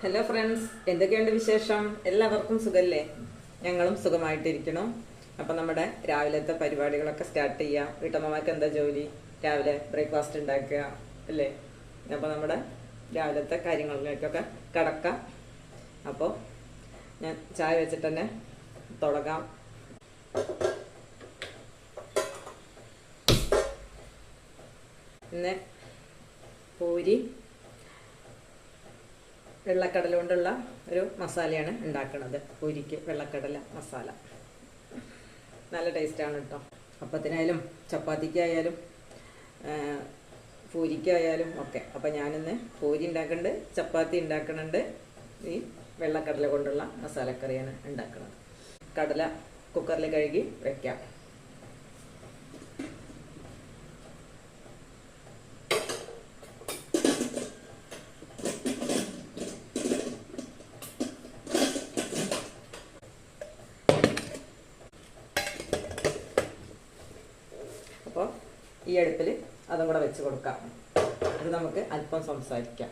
Hello friends എന്തൊക്കെയുണ്ട് വിശേഷം? എല്ലാവർക്കും സുഖല്ലേ? ഞങ്ങളും സുഖമായിട്ടിരിക്കണം അപ്പം നമ്മുടെ രാവിലത്തെ പരിപാടികളൊക്കെ സ്റ്റാർട്ട് ചെയ്യാം. വീട്ടമ്മമാർക്ക് എന്താ ജോലി? രാവിലെ ബ്രേക്ക്ഫാസ്റ്റ് ഉണ്ടാക്കുക അല്ലേ? അപ്പോൾ നമ്മുടെ രാവിലത്തെ കാര്യങ്ങളിലേക്കൊക്കെ കടക്കാം. അപ്പോൾ ഞാൻ ചായ വെച്ചിട്ട് തന്നെ തുടങ്ങാം. പിന്നെ പൂരി വെള്ളക്കടല കൊണ്ടുള്ള ഒരു മസാലയാണ് ഉണ്ടാക്കുന്നത് പൂരിക്ക് വെള്ളക്കടല മസാല. നല്ല ടേസ്റ്റാണ് കേട്ടോ അപ്പത്തിനായാലും ചപ്പാത്തിക്കായാലും പൂരിക്കായാലും ഒക്കെ. അപ്പം ഞാനിന്ന് പൂരി ഉണ്ടാക്കുന്നുണ്ട് ചപ്പാത്തി ഉണ്ടാക്കുന്നുണ്ട് ഈ വെള്ളക്കടല കൊണ്ടുള്ള മസാലക്കറിയാണ് ഉണ്ടാക്കുന്നത് കടല കുക്കറിൽ കഴുകി വെക്കാം അപ്പോൾ ഈ അടുപ്പിൽ അതും കൂടെ വെച്ച് കൊടുക്കാം. അത് നമുക്ക് അല്പം സംസാരിക്കാം.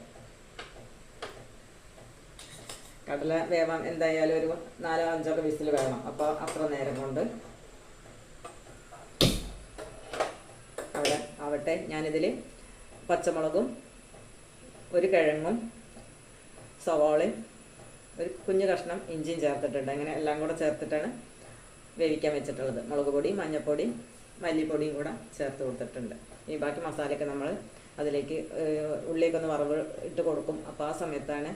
കടല വേവാൻ എന്തായാലും ഒരു നാലോ അഞ്ചോ വിസിൽ വേണം. അപ്പോൾ അത്ര നേരം കൊണ്ട്. അവിടെ ആവട്ടെ. ഞാനിതിൽ പച്ചമുളകും ഒരു കിഴങ്ങും സവാളയും ഒരു കുഞ്ഞു കഷ്ണം ഇഞ്ചിയും ചേർത്തിട്ടുണ്ട്. അങ്ങനെ എല്ലാം കൂടെ ചേർത്തിട്ടാണ് വേവിക്കാൻ വെച്ചിട്ടുള്ളത്. മുളക് പൊടി മഞ്ഞൾപ്പൊടി മല്ലിപ്പൊടിയും കൂടെ ചേർത്ത് കൊടുത്തിട്ടുണ്ട്. ഈ ബാക്കി മസാലയൊക്കെ നമ്മൾ അതിലേക്ക് ഉള്ളിയൊക്കെ ഒന്ന് വറവ് ഇട്ട് കൊടുക്കും. അപ്പോൾ ആ സമയത്താണ്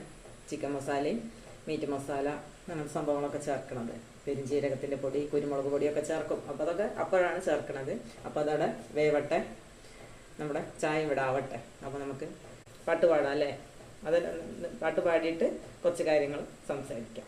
ചിക്കൻ മസാലയും മീറ്റ് മസാല അങ്ങനത്തെ സംഭവങ്ങളൊക്കെ ചേർക്കണത്. പെരിഞ്ജീരകത്തിന്റെ പൊടി കുരുമുളക് പൊടിയൊക്കെ ചേർക്കും. അപ്പോൾ അതൊക്കെ അപ്പോഴാണ് ചേർക്കണത്. അപ്പോൾ അതവിടെ വേവട്ടെ. നമ്മുടെ ചായ ഇവിടെ ആവട്ടെ. അപ്പോൾ നമുക്ക് പാട്ട് പാടാം അല്ലേ? അത് പാട്ട് പാടിയിട്ട് കുറച്ച് കാര്യങ്ങൾ സംസാരിക്കാം.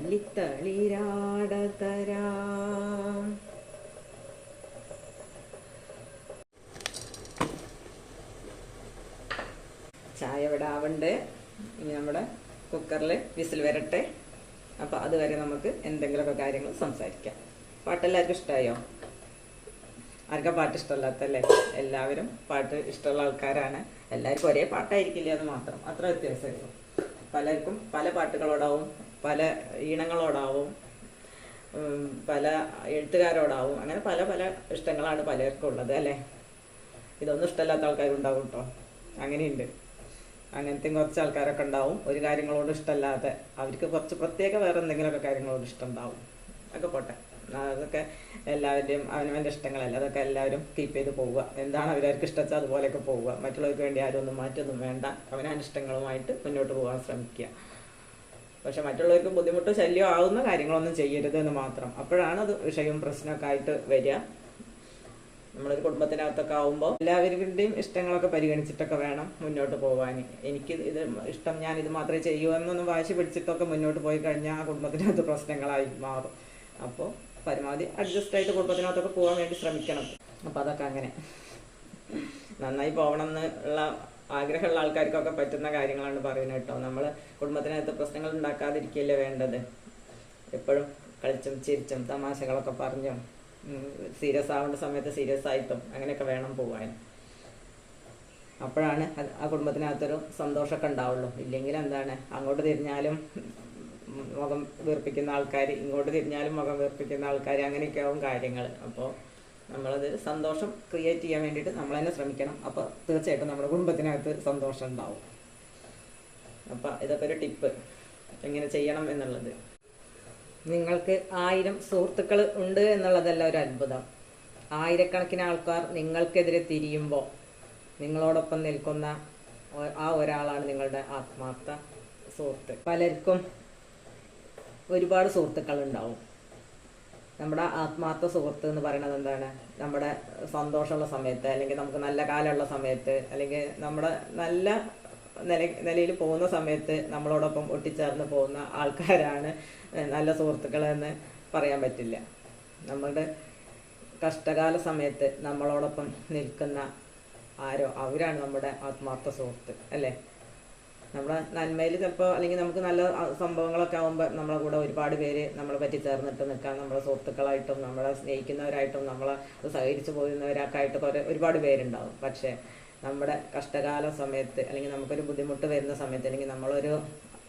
അല്ലിത്തളിരാട തരാം ചായ ഇവിടെ ആവണ്ട്. ഇനി നമ്മുടെ കുക്കറിൽ വിസിൽ വരട്ടെ. അപ്പോൾ അതുവരെ നമുക്ക് എന്തെങ്കിലുമൊക്കെ കാര്യങ്ങൾ സംസാരിക്കാം. പാട്ടെല്ലാവർക്കും ഇഷ്ടമായോ ആർക്കാ പാട്ട് ഇഷ്ടമല്ലാത്തല്ലേ എല്ലാവരും പാട്ട് ഇഷ്ടമുള്ള ആൾക്കാരാണ്. എല്ലാവർക്കും ഒരേ പാട്ടായിരിക്കില്ല അത് മാത്രം. അത്ര വ്യത്യാസമായിരുന്നു. പലർക്കും പല പാട്ടുകളോടാവും പല ഈണങ്ങളോടാവും പല എഴുത്തുകാരോടാവും അങ്ങനെ പല പല ഇഷ്ടങ്ങളാണ് പലർക്കും ഉള്ളത് അല്ലേ? ഇതൊന്നും ഇഷ്ടമല്ലാത്ത ആൾക്കാരുണ്ടാവും കേട്ടോ അങ്ങനെയുണ്ട്. അങ്ങനത്തെ കുറച്ച് ആൾക്കാരൊക്കെ ഉണ്ടാവും. ഒരു കാര്യങ്ങളോട് ഇഷ്ടമല്ലാതെ അവർക്ക് കുറച്ച് പ്രത്യേക വേറെ എന്തെങ്കിലുമൊക്കെ കാര്യങ്ങളോട് ഇഷ്ടം ഉണ്ടാവും ഒക്കെ പോട്ടെ. അതൊക്കെ എല്ലാവരുടെയും അവനവന്റെ ഇഷ്ടങ്ങളല്ല. അതൊക്കെ എല്ലാവരും കീപ്പ് ചെയ്ത് പോവുക. എന്താണ് അവരവർക്ക് ഇഷ്ടച്ചാൽ അതുപോലെയൊക്കെ പോവുക. മറ്റുള്ളവർക്ക് വേണ്ടി ആരും ഒന്നും മാറ്റൊന്നും വേണ്ട. അവനവന്റെ ഇഷ്ടങ്ങളുമായിട്ട് മുന്നോട്ട് പോകാൻ ശ്രമിക്കുക. പക്ഷെ മറ്റുള്ളവർക്ക് ബുദ്ധിമുട്ട് ശല്യം ആവുന്ന കാര്യങ്ങളൊന്നും ചെയ്യരുത് എന്ന് മാത്രം. അപ്പോഴാണ് അത് വിഷയവും പ്രശ്നമൊക്കെ ആയിട്ട് വരിക. നമ്മളൊരു കുടുംബത്തിനകത്തൊക്കെ ആവുമ്പോൾ എല്ലാവരുടെയും ഇഷ്ടങ്ങളൊക്കെ പരിഗണിച്ചിട്ടൊക്കെ വേണം മുന്നോട്ട് പോകാൻ. എനിക്ക് ഇത് ഇഷ്ടം ഞാൻ ഇത് മാത്രമേ ചെയ്യൂ എന്നൊന്നും വാശി പിടിച്ചിട്ടൊക്കെ മുന്നോട്ട് പോയി കഴിഞ്ഞാൽ ആ കുടുംബത്തിനകത്ത് പ്രശ്നങ്ങളായി മാറും. അപ്പോൾ പരമാവധി അഡ്ജസ്റ്റ് ആയിട്ട് കുടുംബത്തിനകത്തൊക്കെ പോകാൻ വേണ്ടി ശ്രമിക്കണം. അപ്പോൾ അതൊക്കെ അങ്ങനെ. നന്നായി പോകണം എന്നുള്ള ആഗ്രഹമുള്ള ആൾക്കാർക്കൊക്കെ പറ്റുന്ന കാര്യങ്ങളാണ് പറയുന്നത് കേട്ടോ. നമ്മൾ കുടുംബത്തിനകത്ത് പ്രശ്നങ്ങൾ ഉണ്ടാക്കാതിരിക്കുകയല്ലേ വേണ്ടത്? എപ്പോഴും കളിച്ചും ചിരിച്ചും തമാശകളൊക്കെ പറഞ്ഞും സീരിയസ് ആവേണ്ട സമയത്ത് സീരിയസ് ആയിട്ടും അങ്ങനെയൊക്കെ വേണം പോവാൻ. അപ്പോഴാണ് ആ കുടുംബത്തിനകത്തൊരു സന്തോഷമൊക്കെ ഉണ്ടാവുള്ളൂ. ഇല്ലെങ്കിൽ എന്താണ്? അങ്ങോട്ട് തിരിഞ്ഞാലും മുഖം വീർപ്പിക്കുന്ന ആൾക്കാർ ഇങ്ങോട്ട് തിരിഞ്ഞാലും മുഖം വീർപ്പിക്കുന്ന ആൾക്കാർ അങ്ങനെയൊക്കെ ആവും കാര്യങ്ങൾ അപ്പോൾ നമ്മളത് സന്തോഷം ക്രിയേറ്റ് ചെയ്യാൻ വേണ്ടിയിട്ട് നമ്മൾ തന്നെ ശ്രമിക്കണം. അപ്പോൾ തീർച്ചയായിട്ടും നമ്മുടെ കുടുംബത്തിനകത്ത് സന്തോഷം ഉണ്ടാവും. അപ്പോൾ ഇതൊക്കെ ഒരു ടിപ്പ് എങ്ങനെ ചെയ്യണം എന്നുള്ളത്. നിങ്ങൾക്ക് ആയിരം സുഹൃത്തുക്കൾ ഉണ്ട് എന്നുള്ളതല്ല ഒരു അത്ഭുതം. ആയിരക്കണക്കിന് ആൾക്കാർ നിങ്ങൾക്കെതിരെ തിരിയുമ്പോൾ നിങ്ങളോടൊപ്പം നിൽക്കുന്ന ആ ഒരാളാണ് നിങ്ങളുടെ ആത്മാർത്ഥ സുഹൃത്ത്. പലർക്കും ഒരുപാട് സുഹൃത്തുക്കൾ ഉണ്ടാവും. നമ്മുടെ ആത്മാർത്ഥ സുഹൃത്ത് എന്ന് പറയുന്നത് എന്താണ്? നമ്മുടെ സന്തോഷമുള്ള സമയത്ത് അല്ലെങ്കിൽ നമുക്ക് നല്ല കാലമുള്ള സമയത്ത് അല്ലെങ്കിൽ നമ്മുടെ നല്ല നില നിലയിൽ പോകുന്ന സമയത്ത് നമ്മളോടൊപ്പം ഒട്ടിച്ചേർന്ന് പോകുന്ന ആൾക്കാരാണ് നല്ല സുഹൃത്തുക്കളെന്ന് പറയാൻ പറ്റില്ല. നമ്മളുടെ കഷ്ടകാല സമയത്ത് നമ്മളോടൊപ്പം നിൽക്കുന്ന ആരോ അവരാണ് നമ്മുടെ ആത്മാർത്ഥ സുഹൃത്ത് അല്ലേ? നമ്മുടെ നന്മയിൽ ചിലപ്പോൾ അല്ലെങ്കിൽ നമുക്ക് നല്ല സംഭവങ്ങളൊക്കെ ആകുമ്പോൾ നമ്മളെ കൂടെ ഒരുപാട് പേര് നമ്മളെ പറ്റി ചേർന്നിട്ട് നിൽക്കാൻ നമ്മളെ സുഹൃത്തുക്കളായിട്ടും നമ്മളെ സ്നേഹിക്കുന്നവരായിട്ടും നമ്മളെ സഹകരിച്ചു പോകുന്നവരൊക്കെ കുറേ ഒരുപാട് പേരുണ്ടാവും. പക്ഷേ നമ്മുടെ കഷ്ടകാല സമയത്ത് അല്ലെങ്കിൽ നമുക്കൊരു ബുദ്ധിമുട്ട് വരുന്ന സമയത്ത് അല്ലെങ്കിൽ നമ്മളൊരു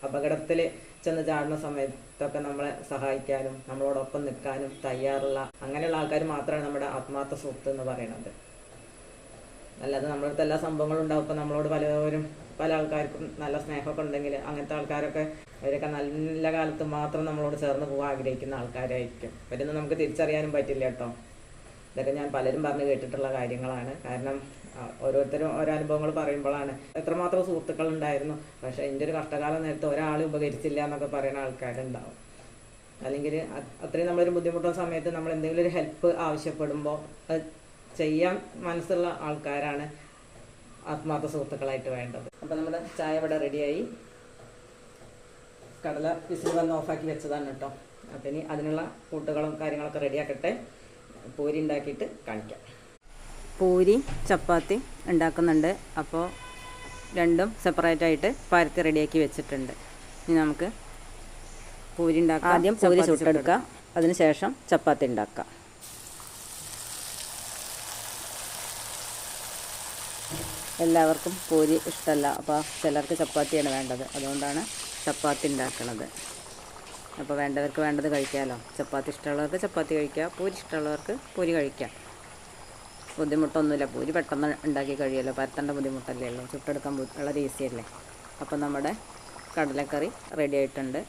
അപകടത്തിൽ ചെന്ന് ചാടുന്ന സമയത്തൊക്കെ നമ്മളെ സഹായിക്കാനും നമ്മളോടൊപ്പം നിൽക്കാനും തയ്യാറുള്ള അങ്ങനെയുള്ള ആൾക്കാർ മാത്രമാണ് നമ്മുടെ ആത്മാർത്ഥ സുഹൃത്ത് എന്ന് പറയുന്നത്. അല്ലാതെ നമ്മളടുത്ത് എല്ലാ സംഭവങ്ങളും ഉണ്ടാവും. ഇപ്പം നമ്മളോട് പലവരും പല ആൾക്കാർക്കും നല്ല സ്നേഹമൊക്കെ ഉണ്ടെങ്കിൽ അങ്ങനത്തെ ആൾക്കാരൊക്കെ അവരൊക്കെ നല്ല കാലത്ത് മാത്രം നമ്മളോട് ചേർന്ന് പോകാൻ ആഗ്രഹിക്കുന്ന ആൾക്കാരായിരിക്കും. അവരൊന്നും നമുക്ക് തിരിച്ചറിയാനും പറ്റില്ല കേട്ടോ. ഇതൊക്കെ ഞാൻ പലരും പറഞ്ഞു കേട്ടിട്ടുള്ള കാര്യങ്ങളാണ്. കാരണം ഓരോരുത്തരും ഓരോ അനുഭവങ്ങൾ പറയുമ്പോഴാണ്. എത്രമാത്രം സുഹൃത്തുക്കൾ ഉണ്ടായിരുന്നു. പക്ഷേ എന്റെ ഒരു കഷ്ടകാലം നേരത്തെ ഒരാൾ ഉപകരിച്ചില്ല എന്നൊക്കെ പറയുന്ന ആൾക്കാരുണ്ടാവും. അല്ലെങ്കിൽ അത് അത്രയും നമ്മളൊരു ബുദ്ധിമുട്ടുന്ന സമയത്ത് നമ്മൾ എന്തെങ്കിലും ഒരു ഹെൽപ്പ് ആവശ്യപ്പെടുമ്പോൾ അത് ചെയ്യാൻ മനസ്സുള്ള ആൾക്കാരാണ്. ആത്മാർത്ഥ സുഹൃത്തുക്കളായിട്ട് വേണ്ടത്. അപ്പോൾ നമ്മുടെ ചായ ഇവിടെ റെഡിയായി. കടല വിസിൽ വന്ന് ഓഫാക്കി വെച്ചതാണ് കേട്ടോ. അപ്പം ഇനി അതിനുള്ള കൂട്ടുകളും കാര്യങ്ങളൊക്കെ റെഡിയാക്കട്ടെ. പൂരി ഉണ്ടാക്കിയിട്ട് കാണിക്കാം. പൂരി ചപ്പാത്തി ഉണ്ടാക്കുന്നുണ്ട്. അപ്പോൾ രണ്ടും സെപ്പറേറ്റ് ആയിട്ട് പരത്തി റെഡിയാക്കി വെച്ചിട്ടുണ്ട്. ഇനി നമുക്ക് പൂരി ഉണ്ടാക്കാം ആദ്യം പൂരി ചുട്ടെടുക്കാം. അതിനുശേഷം ചപ്പാത്തി ഉണ്ടാക്കുക എല്ലാവർക്കും പൂരി ഇഷ്ടമല്ല. അപ്പോൾ ചിലർക്ക് ചപ്പാത്തിയാണ് വേണ്ടത്. അതുകൊണ്ടാണ് ചപ്പാത്തി ഉണ്ടാക്കുന്നത് അപ്പോൾ വേണ്ടവർക്ക് വേണ്ടത് കഴിക്കാമല്ലോ. ചപ്പാത്തി ഇഷ്ടമുള്ളവർക്ക് ചപ്പാത്തി കഴിക്കുക പൂരി ഇഷ്ടമുള്ളവർക്ക് പൂരി കഴിക്കാം. ബുദ്ധിമുട്ടൊന്നുമില്ല. പൂരി പെട്ടെന്ന് ഉണ്ടാക്കി കഴിയുമല്ലോ. പരത്തേണ്ട ബുദ്ധിമുട്ടല്ലേ ഉള്ളൂ. ചുട്ടെടുക്കാൻ വളരെ ഈസിയല്ലേ അപ്പോൾ നമ്മുടെ കടലക്കറി റെഡി ആയിട്ടുണ്ട്.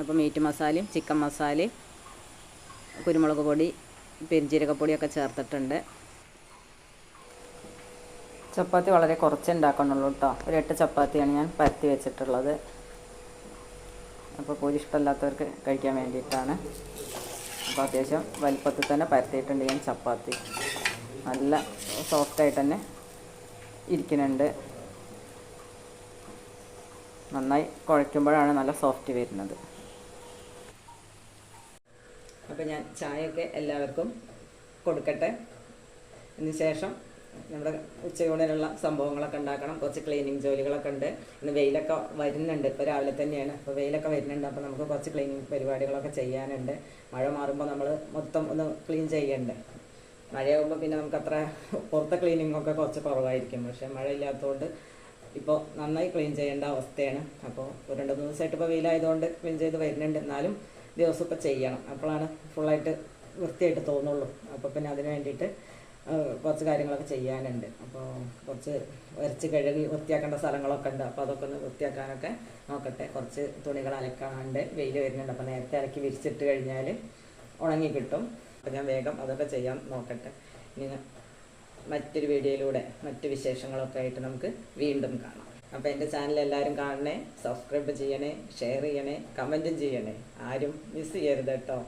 അപ്പോൾ മീറ്റ് മസാലയും ചിക്കൻ മസാലയും കുരുമുളക് പൊടി പെരിഞ്ചീരകപ്പൊടിയൊക്കെ ചേർത്തിട്ടുണ്ട്. ചപ്പാത്തി വളരെ കുറച്ച് ഉണ്ടാക്കണുള്ളൂ കേട്ടോ. ഒരു എട്ട് ചപ്പാത്തിയാണ് ഞാൻ പരത്തി വെച്ചിട്ടുള്ളത്. അപ്പോൾ പൂരി ഇഷ്ടമല്ലാത്തവർക്ക് കഴിക്കാൻ വേണ്ടിയിട്ടാണ്. അപ്പോൾ അത്യാവശ്യം വലിപ്പത്തിൽ തന്നെ പരത്തിയിട്ടുണ്ട് ഞാൻ ചപ്പാത്തി. നല്ല സോഫ്റ്റായിട്ട് തന്നെ ഇരിക്കുന്നുണ്ട്. നന്നായി കുഴയ്ക്കുമ്പോഴാണ് നല്ല സോഫ്റ്റ് വരുന്നത്. അപ്പോൾ ഞാൻ ചായയൊക്കെ എല്ലാവർക്കും കൊടുക്കട്ടെ. അതിന് ശേഷം നമ്മുടെ ഉച്ചയൂണിനുള്ള സംഭവങ്ങളൊക്കെ ഉണ്ടാക്കണം. കുറച്ച് ക്ലീനിങ് ജോലികളൊക്കെ ഉണ്ട്. ഇന്ന് വെയിലൊക്കെ വരുന്നുണ്ട്. ഇപ്പോൾ രാവിലെ തന്നെയാണ്. അപ്പോൾ വെയിലൊക്കെ വരുന്നുണ്ട്. അപ്പോൾ നമുക്ക് കുറച്ച് ക്ലീനിങ് പരിപാടികളൊക്കെ ചെയ്യാനുണ്ട്. മഴ മാറുമ്പോൾ നമ്മൾ മൊത്തം ഒന്ന് ക്ലീൻ ചെയ്യണ്ടേ. മഴയാകുമ്പോൾ പിന്നെ നമുക്ക് അത്ര പുറത്തെ ക്ലീനിങ് ഒക്കെ കുറച്ച് കുറവായിരിക്കും. പക്ഷേ മഴ ഇല്ലാത്തതുകൊണ്ട് ഇപ്പോൾ നന്നായി ക്ലീൻ ചെയ്യേണ്ട അവസ്ഥയാണ്. അപ്പോൾ ഒരു രണ്ട് മൂന്ന് ദിവസമായിട്ട് ഇപ്പോൾ വെയിലായതുകൊണ്ട് ക്ലീൻ ചെയ്ത് വരുന്നുണ്ട്. എന്നാലും ദിവസം ഇപ്പോൾ ചെയ്യണം. അപ്പോഴാണ് ഫുള്ളായിട്ട് വൃത്തിയായിട്ട് തോന്നുള്ളൂ. അപ്പോൾ പിന്നെ അതിന് വേണ്ടിയിട്ട് കുറച്ച് കാര്യങ്ങളൊക്കെ ചെയ്യാനുണ്ട്. അപ്പോൾ കുറച്ച് വരച്ച് കഴുകി വൃത്തിയാക്കേണ്ട സ്ഥലങ്ങളൊക്കെ ഉണ്ട്. അപ്പോൾ അതൊക്കെ ഒന്ന് വൃത്തിയാക്കാനൊക്കെ നോക്കട്ടെ. കുറച്ച് തുണികൾ അലക്കാണ്ട് വെയിൽ വരുന്നുണ്ട്. അപ്പോൾ നേരത്തെ അലക്കി വിരിച്ചിട്ട് കഴിഞ്ഞാൽ ഉണങ്ങി കിട്ടും. അപ്പോൾ ഞാൻ വേഗം അതൊക്കെ ചെയ്യാൻ നോക്കട്ടെ. ഇനി മറ്റൊരു വീഡിയോയിലൂടെ മറ്റു വിശേഷങ്ങളൊക്കെ ആയിട്ട് നമുക്ക് വീണ്ടും കാണാം. അപ്പോൾ എന്റെ ചാനൽ എല്ലാവരും കാണണേ സബ്സ്ക്രൈബ് ചെയ്യണേ ഷെയർ ചെയ്യണേ കമന്റും ചെയ്യണേ. ആരും മിസ് ചെയ്യരുത് കേട്ടോ.